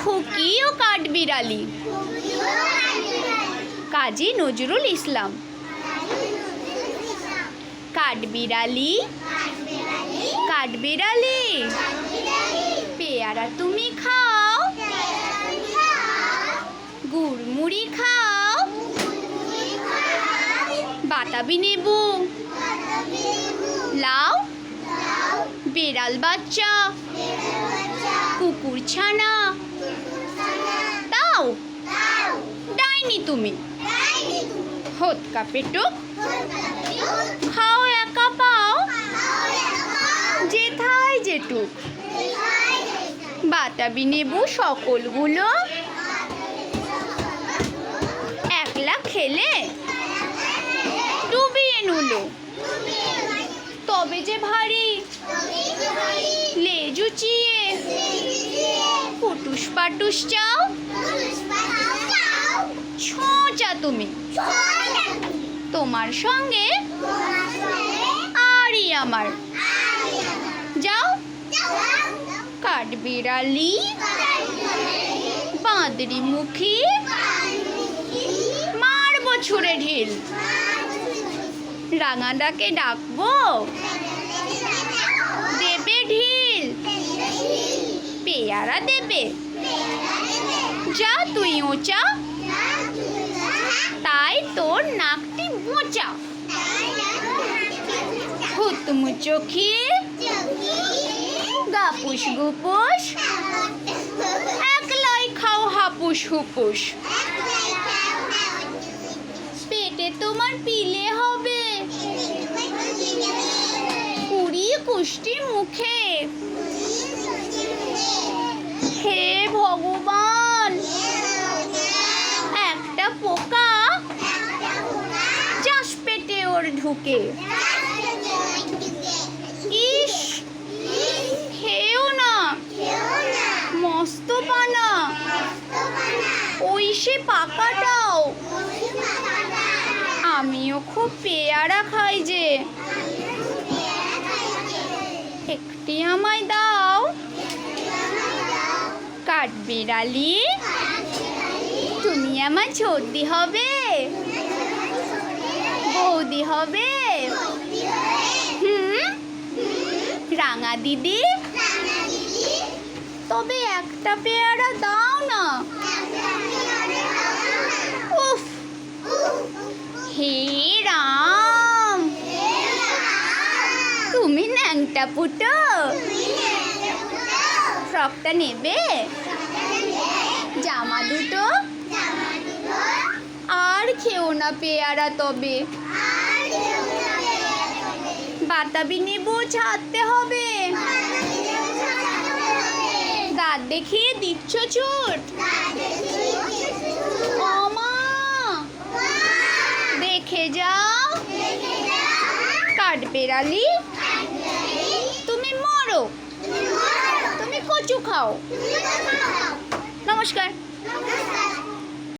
খুকি ও কাঠবিড়ালি কাজী নজরুল ইসলাম। কাঠবিড়ালি কাঠবিড়ালি পেয়ারা তুমি খাও। গুড়মুড়ি খাও। বাতাবি নেবু। লাউ। বেড়াল বাচ্চা। কুকুর ছানা দাও ডাইনি তুমি? হতকা পেটুক খাও একা পাও যেথায় যেটুক। বাতাবি নেবু সকলগুলো। একলা খেলে ডুবিয়ে নুলো। তবে যে ভারী লেজু চিয়ে। পুটুস পাটুস চাও। ছোঁচা তুমি। তোমার সঙ্গে আরই আমার। যাও। কাঠবিড়ালি বাঁদরি মুখী, মারবো ছুঁড়ে ঢিল। রাঙাডাকে ডাকবো। দেবে ঢিল। পেয়ারা দেবে। যা তুই ওচা হুতমু চোখি গাপুস গুপুস। একলাই খাও হাপুস হুপুস। পেটে তোমার পিলে হবে। কুড়ি কুষ্টি মুখে। হে ভগবান। একটা পোকা। চাষ পেটে ওর ঢুকে। সে পাকাটাও আমিও খুব পেয়ারা খাই যে। একটি আমায় দাও। কাঠবিড়ালি, তুমি আমার সর্দি হবে। বৌদি হবে। হুম? রাঙা দিদি? তবে একটা পেয়ারা দাও না উফ হে রাম তুমি ন্যাংটা পুটো ফ্রকটা নেবে? জামা দুটো? আর খেও না পেয়ারা তবে। বাতাবি নেবু, ছাড়তে হবে। দাঁত দেখিয়ে দিচ্ছ ছুট দেখে যাও। কাঠবেড়ালি তুমি তুমি কচু খাও। নমস্কার।